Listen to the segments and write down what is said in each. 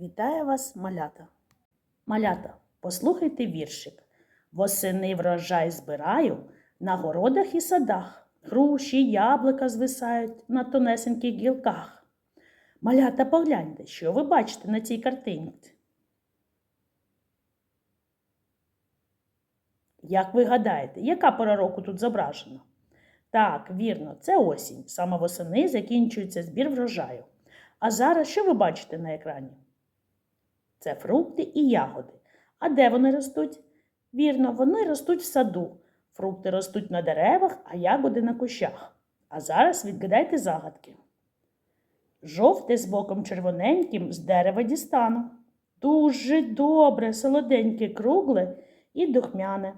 Вітаю вас, малята. Малята, послухайте віршик. Восени врожай збираю на городах і садах. Груші, яблука звисають на тонесеньких гілках. Малята, погляньте, що ви бачите на цій картинці. Як ви гадаєте, яка пора року тут зображена? Так, вірно, це осінь. Саме восени закінчується збір врожаю. А зараз що ви бачите на екрані? Це фрукти і ягоди. А де вони ростуть? Вірно, вони ростуть в саду. Фрукти ростуть на деревах, а ягоди на кущах. А зараз відгадайте загадки. Жовте з боком червоненьким з дерева дістану. Дуже добре, солоденьке, кругле і духмяне.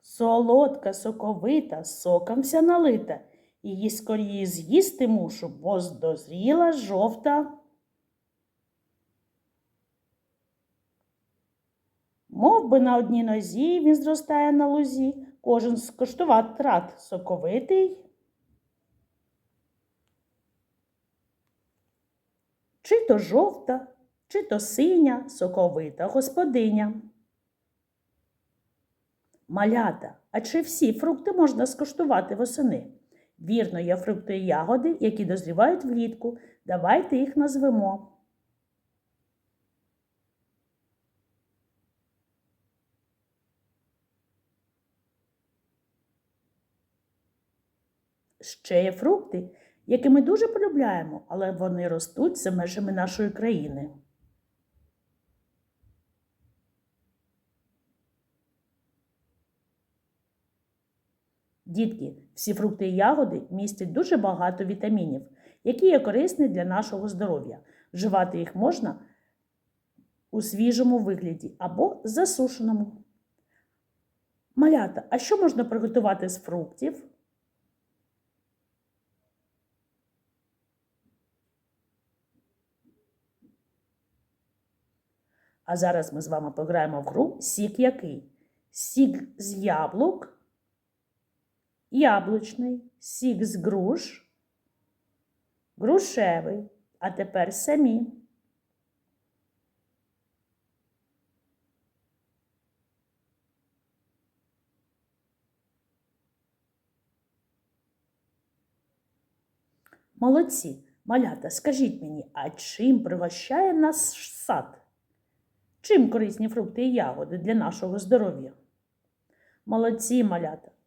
Солодка, соковита, соком вся налита. Її скоріше з'їсти мушу, бо здозріла жовта. Мов би на одній нозі він зростає на лузі, кожен скоштувати рад соковитий. Чи то жовта, чи то синя, соковита господиня. Малята, а чи всі фрукти можна скуштувати восени? Вірно, є фрукти і ягоди, які дозрівають влітку. Давайте їх назвемо. Ще є фрукти, які ми дуже полюбляємо, але вони ростуть за межами нашої країни. Дітки, всі фрукти і ягоди містять дуже багато вітамінів, які є корисні для нашого здоров'я. Вживати їх можна у свіжому вигляді або засушеному. Малята, а що можна приготувати з фруктів? А зараз ми з вами пограємо в гру сік який? Сік з яблук яблучний, сік з груш, грушевий. А тепер самі. Молодці, малята, скажіть мені, а чим пригощає наш сад? Чим корисні фрукти і ягоди для нашого здоров'я? Молодці, малята!